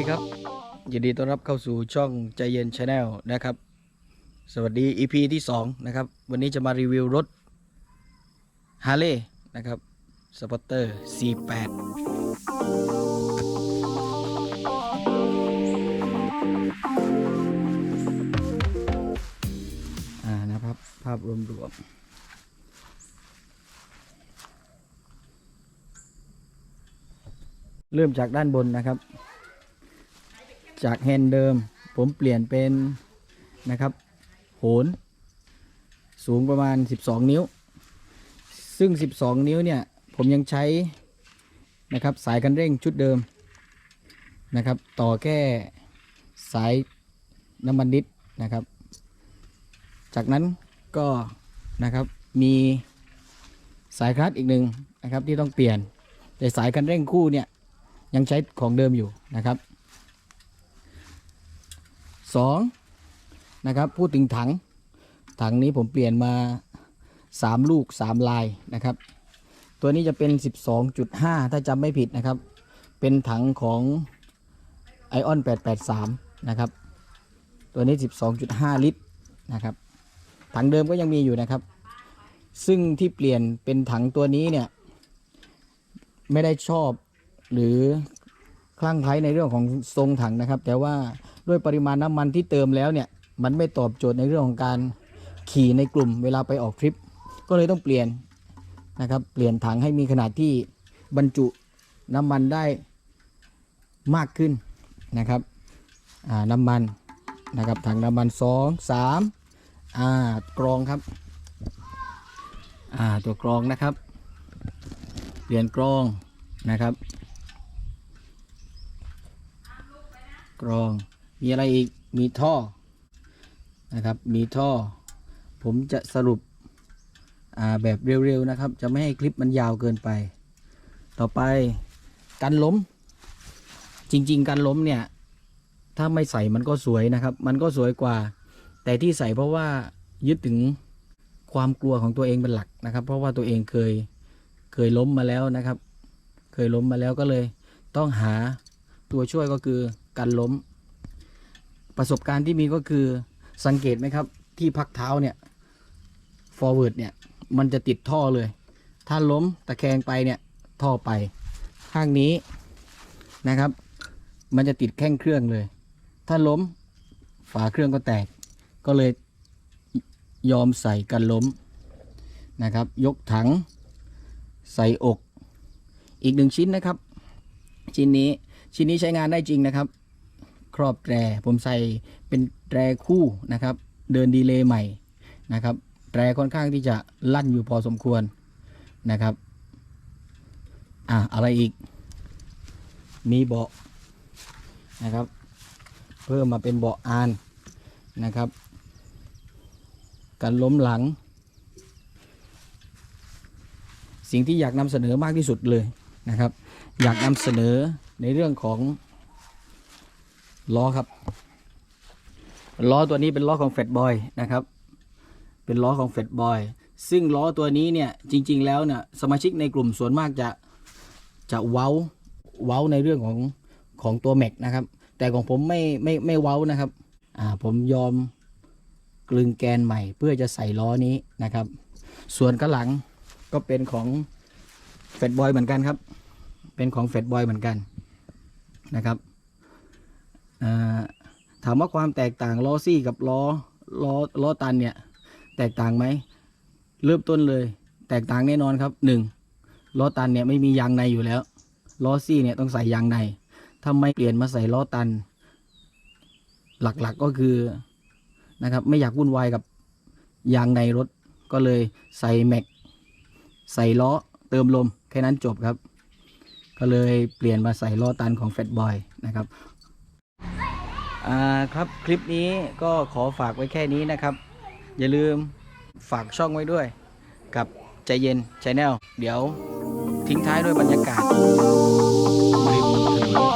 ดีครับ ยินดีต้อนรับเข้าสู่ช่องใจเย็นชาแนลนะครับ สวัสดี EP ที่2นะครับ วันนี้จะมารีวิวรถ h a r l e y นะครับสปอ t เตอร์ C8 อ่านะครับ ภาพรวมๆเริ่มจากด้านบนนะครับ จากแฮนด์เดิม ผมเปลี่ยนเป็นนะครับโหนสูงประมาณ 12 นิ้ว ซึ่ง 12 นิ้วเนี่ย ผมยังใช้นะครับสายกันเร่งชุดเดิมนะครับ ต่อแค่สายน้ำมันดิบนะครับ จากนั้นก็นะครับมีสายคลัตช์อีกหนึ่งนะครับที่ต้องเปลี่ยน แต่สายกันเร่งคู่เนี่ยยังใช้ของเดิมอยู่นะครับ สองนะครับพูดถึงถัง ถังนี้ผมเปลี่ยนมา 3 ลูก 3 ลายนะครับ ตัวนี้จะเป็น 12.5 ถ้าจำไม่ผิดนะครับ เป็นถังของ i อออน883 นะครับ ตัวนี้ 12.5 ลิตรนะครับ ถังเดิมก็ยังมีอยู่นะครับ ซึ่งที่เปลี่ยนเป็นถังตัวนี้เนี่ย ไม่ได้ชอบหรือ คลั่งไคล้ในเรื่องของทรงถังนะครับ แต่ว่าด้วยปริมาณน้ำมันที่เติมแล้วเนี่ยมันไม่ตอบโจทย์ในเรื่องของการขี่ในกลุ่มเวลาไปออกทริป ก็เลยต้องเปลี่ยนนะครับเปลี่ยนถังให้มีขนาดที่บรรจุน้ำมันได้มากขึ้นนะครับน้ำมันนะครับถังน้ำมันสองสามอ่ากรองครับอ่าตัวกรองนะครับ เปลี่ยนกรองนะครับ กรอง มีอะไรอีก มีท่อ นะครับ มีท่อ ผมจะสรุปแบบเร็วๆนะครับ จะไม่ให้คลิปมันยาวเกินไป ต่อไปกันล้ม จริง ๆ กันล้มเนี่ย ถ้าไม่ใส่มันก็สวยนะครับ มันก็สวยกว่า แต่ที่ใส่เพราะว่ายึดถึงความกลัวของตัวเองเป็นหลักนะครับ เพราะว่าตัวเองเคยเคยล้มมาแล้วนะครับ เคยล้มมาแล้วก็เลย ต้องหา ตัวช่วยก็คือกันล้ม ประสบการณ์ที่มีก็คือสังเกตไหมครับ ที่พักเท้าเนี่ย forward เนี่ย มันจะติดท่อเลย ถ้าล้มตะแคงไปเนี่ย ท่อไปข้างนี้นะครับ มันจะติดแข้งเครื่องเลย ถ้าล้มฝาเครื่องก็แตก ก็เลยยอมใส่กันล้มนะครับ ยกถังใส่อก อีกหนึ่งชิ้นนะครับ ชิ้นนี้ ชิ้นนี้ใช้งานได้จริงนะครับ ครอบแตรผมใส่เป็นแตรคู่นะครับ เดินดีเลย์ใหม่นะครับ แตรค่อนข้างที่จะลั่นอยู่พอสมควรนะครับ อะอะไรอีก มีเบาะนะครับ เพิ่มมาเป็นเบาะอานนะครับการล้มหลัง สิ่งที่อยากนำเสนอมากที่สุดเลยนะครับ อยากนำเสนอ ในเรื่องของล้อครับล้อตัวนี้เป็นล้อของเฟดบอยนะครับ เป็นล้อของเฟดบอยซึ่งล้อตัวนี้เนี่ยจริง ๆ แล้วเนี่ยสมาชิกในกลุ่มส่วนมากจะจะเว้าเว้าในเรื่องของของตัวแม็กนะครับ แต่ของผมไม่ไม่ไม่เว้านะครับอ่าผมยอมกลึงแกนใหม่เพื่อจะใส่ล้อนี้นะครับ ส่วนข้างหลังก็เป็นของเฟดบอยเหมือนกันครับ เป็นของเฟดบอยเหมือนกัน นะครับถามว่าความแตกต่างล้อซี่กับล้อล้อล้อตันเนี่ยแตกต่างไหมเริ่มต้นเลย แตกต่างแน่นอนครับหนึ่งล้อตันเนี่ยไม่มียางในอยู่แล้วล้อซี่เนี่ยต้องใส่ยางในทำไมเปลี่ยนมาใส่ล้อตัน หลักๆก็คือนะครับไม่อยากวุ่นวายกับยางในรถก็เลยใส่แม็กใส่ล้อเติมลมแค่นั้นจบครับ ก็เลยเปลี่ยนมาใส่ล้อตันของแฟตบอยนะครับอ่าครับคลิปนี้ก็ขอฝากไว้แค่นี้นะครับ อย่าลืมฝากช่องไว้ด้วย กับใจเย็นชาแนลเดี๋ยวทิ้งท้ายด้วยบรรยากาศริมถนนครับ